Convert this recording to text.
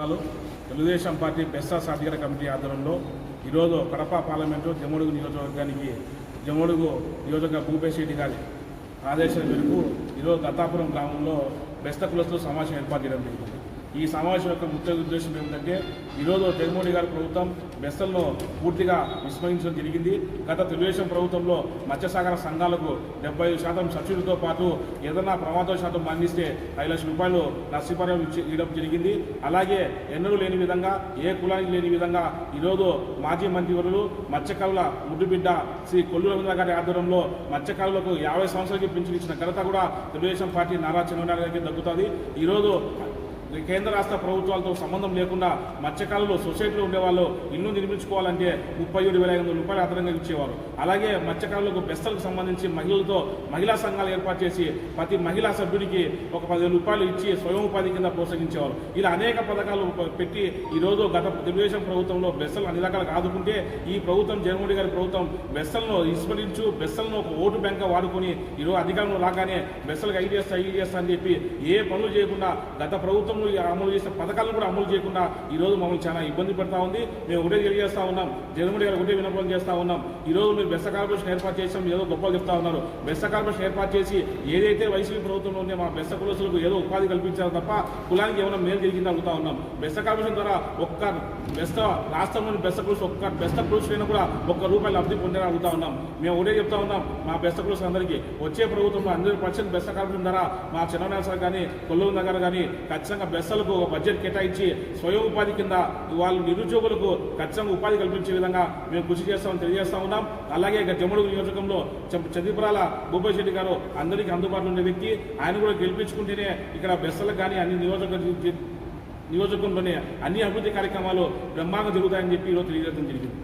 Telugu Desam party బెస్సా సాధికార committee ఆధ్వర్యంలో ఈరోజు కడప పార్లమెంటు జమ్మడుగు నియోజకవర్గానికి జమ్మడుగు నియోజక భూపేష్ రెడ్డి గారి ఆదేశాల మేరకు ఈరోజు దత్తాపురం గ్రామంలో బెస్త కులస్తులు సమావేశం ఏర్పాటు చేయడం జరిగింది. ఈ సమావేశం యొక్క ముఖ్య ఉద్దేశం ఏమిటంటే ఈరోజు జగన్మోహన్ గారి ప్రభుత్వం బెస్తలను పూర్తిగా విస్మరించడం జరిగింది. గత తెలుగుదేశం ప్రభుత్వంలో మత్స్యసాగర సంఘాలకు డెబ్బై ఐదు శాతం సబ్సిడీతో పాటు ఏదైనా ప్రమాదం శాతం మరణిస్తే ఐదు లక్షల రూపాయలు నష్టపరిహారం ఇవ్వడం జరిగింది. అలాగే ఎన్నడూ లేని విధంగా ఏ కులానికి లేని విధంగా ఈరోజు మాజీ మంత్రివర్యులు మత్స్యకారుల ముడ్డుబిడ్డ శ్రీ కొల్లు రవీంద్ర గారి ఆధ్వర్యంలో మత్స్యకారులకు యాభై సంవత్సరాలకి పెన్షన్ ఇచ్చిన ఘనత కూడా తెలుగుదేశం పార్టీ నారా చంద్రబాబు గారికి దక్కుతుంది. ఈరోజు కేంద్ర రాష్ట్ర ప్రభుత్వాలతో సంబంధం లేకుండా మత్స్యకారులు సొసైటీలో ఉండేవాళ్ళు ఇల్లు నిర్మించుకోవాలంటే ముప్పై ఏడు వేల ఐదు వందల రూపాయలు అదనంగా ఇచ్చేవారు. అలాగే మత్స్యకారులకు బెస్తలకు సంబంధించి మహిళలతో మహిళా సంఘాలు ఏర్పాటు చేసి ప్రతి మహిళా సభ్యుడికి ఒక పదివేల రూపాయలు ఇచ్చి స్వయం ఉపాధి కింద ప్రోత్సహించేవారు. ఇలా అనేక పథకాలు పెట్టి ఈరోజు గత తెలుగుదేశం ప్రభుత్వంలో బెస్సలు అన్ని రకాలుగా ఆదుకుంటే ఈ ప్రభుత్వం జగన్మోహన్ గారి ప్రభుత్వం బెస్సలను విస్మరించు బెస్సలను ఒక ఓటు బ్యాంక్ వాడుకొని ఈరోజు అధికారంలో రాగానే బెస్సలకు అయి చేస్తా చేస్తా అని చెప్పి ఏ పనులు చేయకుండా గత ప్రభుత్వం ప్రభుత్వం అమలు చేసిన పథకాలను కూడా అమలు చేయకుండా ఈ రోజు మమ్మల్ని చాలా ఇబ్బంది పెడతా ఉంది. మేము ఒకటే తెలియజేస్తా ఉన్నాం. జగన్మోహన్ గారు ఒకటే వినపం చేస్తా ఉన్నాం. ఈ రోజు మీరు బెస్త కార్పొరేషన్ ఏర్పాటు చేసాం ఏదో గొప్పలు చెప్తా ఉన్నారు. బెస్స కార్పొరేషన్ ఏర్పాటు చేసి ఏదైతే వైసీపీ ప్రభుత్వంలో ఉండే మా బెస్త కులసులకు ఏదో ఉపాధి కల్పించారు తప్ప కులానికి ఏమైనా మేలు జరిగింది అడుగుతా ఉన్నాం. బెస్త కార్పొరేషన్ ద్వారా ఒక్క బెస్త రాష్ట్రంలోని బెస్త కులసు ఒక్క బెస్త కులసులైనా కూడా ఒక్క రూపాయలు లబ్ధి పొందని అడుగుతా ఉన్నాం. మేము ఒకటే చెప్తా ఉన్నాం మా బెస్త కులసు అందరికీ వచ్చే ప్రభుత్వంలో హండ్రెడ్ పర్సెంట్ బెస్త కార్పొరేషన్ ద్వారా మా చిన్న సార్ కానీ కొల్లూరు నగర్ కానీ ఖచ్చితంగా బెస్సలకు ఒక బడ్జెట్ కేటాయించి స్వయం ఉపాధి కింద వాళ్ళ నిరుద్యోగులకు ఖచ్చితంగా ఉపాధి కల్పించే విధంగా మేము కృషి చేస్తామని తెలియజేస్తా ఉన్నాం. అలాగే ఇక జమ్మడుగు నియోజకంలో చదిపురాల భూపేష్ రెడ్డి గారు అందరికీ అందుబాటులో ఉండే వ్యక్తి. ఆయన కూడా గెలిపించుకుంటేనే ఇక్కడ బెస్సలకు కానీ అన్ని నియోజక నియోజకంలోనే అన్ని అభివృద్ధి కార్యక్రమాలు బ్రహ్మాండంగా జరుగుతాయని చెప్పి ఈరోజు తెలియజేయడం జరిగింది.